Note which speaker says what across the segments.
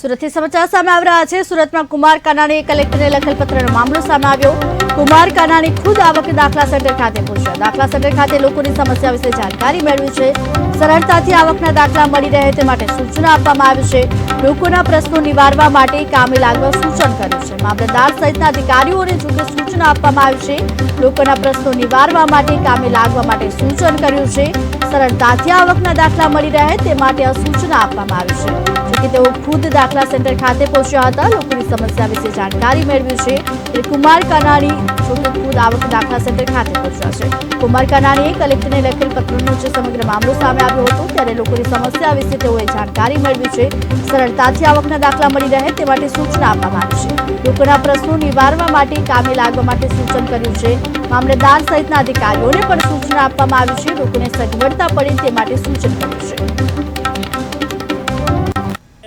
Speaker 1: સુરતથી સમાચાર સામે આવી છે. સુરતમાં કુમાર કાનાણીએ કલેક્ટરને લખેલ પત્રનો મામલો સામે આવ્યો. કુમાર કાનાણી ખુદ આવક દાખલા સેન્ટર ખાતે પહોંચ્યા. દાખલા સેન્ટર ખાતે લોકોની સમસ્યા વિશે જાણકારી મેળવી છે. સરળતાથી આવકના દાખલા મળી રહે તે માટે સૂચના આપવામાં આવી છે. લોકોના પ્રશ્નો નિવારવા માટે કામે લાગવા સૂચન કર્યું છે. મામલતદાર સહિતના અધિકારીઓને જોકે સૂચના આપવામાં આવી છે. લોકોના પ્રશ્નો નિવારવા માટે કામે લાગવા માટે સૂચન કર્યું છે. સરળતાથી આવકના દાખલા મળી રહે તે માટે આ સૂચના આપવામાં આવી છે. જોકે તેઓ ખુદ દાખલા સેન્ટર ખાતે પહોંચ્યા હતા. લોકોની સમસ્યા વિશે જાણકારી મેળવી છે. એટલે કુમાર કાનાણી જોકે ખુદ આવક દાખલા સેન્ટર ખાતે પહોંચ્યા છે. કુમાર કાનાણીએ કલેક્ટરને લખેલ પત્રનો જે સમગ્ર મામલો સામે આવ્યો હતો, ત્યારે લોકોની સમસ્યા વિશે તેઓએ જાણકારી મેળવી છે. સરળતાથી આવકના દાખલા મળી રહે તે માટે સૂચના આપવામાં આવી છે. લોકોના પ્રશ્નો નિવારવા માટે કામે લાગવા માટે સૂચન કર્યું છે. મામલતદાર સહિતના અધિકારીઓને પણ સૂચના આપવામાં આવી છે. લોકોને સગવડતા પડે તે માટે સૂચન કર્યું છે.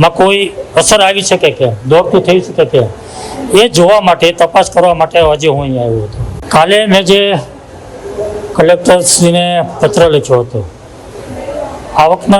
Speaker 2: તંત્રમાં કોઈ અસર આવી શકે કે? દોડતું થઈ શકે કે? એ જોવા માટે, તપાસ કરવા માટે આજે હું અહીં આવ્યો હતો. કાલે મેં જે કલેક્ટરશ્રીને પત્ર લખ્યો હતો. આવકના